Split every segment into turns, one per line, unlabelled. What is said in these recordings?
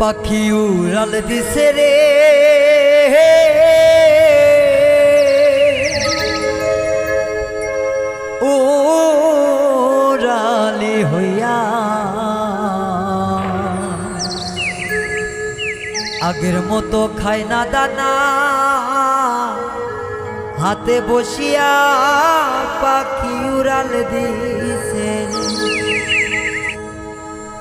পাখি উড়াল দিছে রে উড়ালি হইয়া আগের মতো খায় না দানা হাতে বসিয়া পাখি উড়াল দিছে।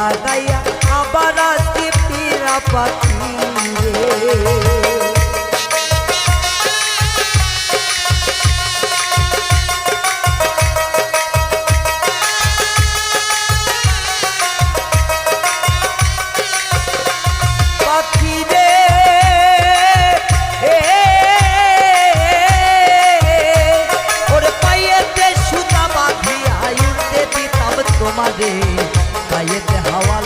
লাগাইয়া আবার আসতে পিরা পাখি রে।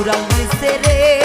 উড়াল দিছে রে।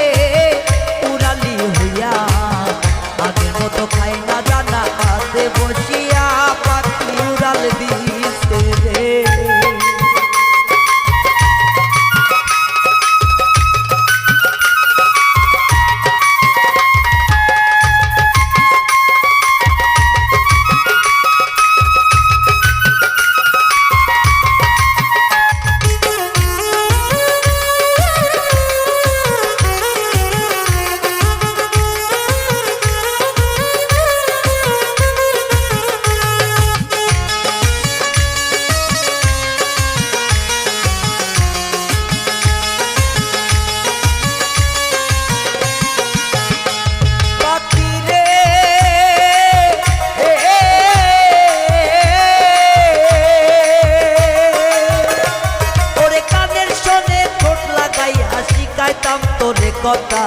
কথা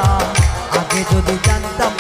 আগে যদি জানতাম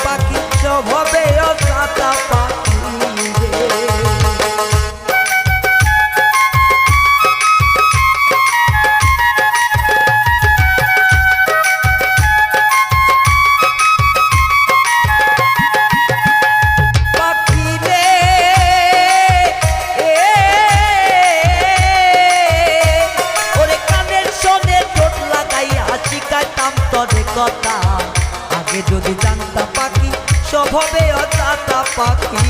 আগে যদি জানতা পাখি, সব হবে অচাতা পাখি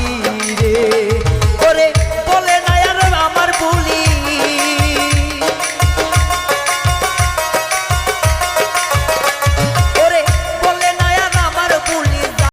রে। করে বলে না আর আমার বলি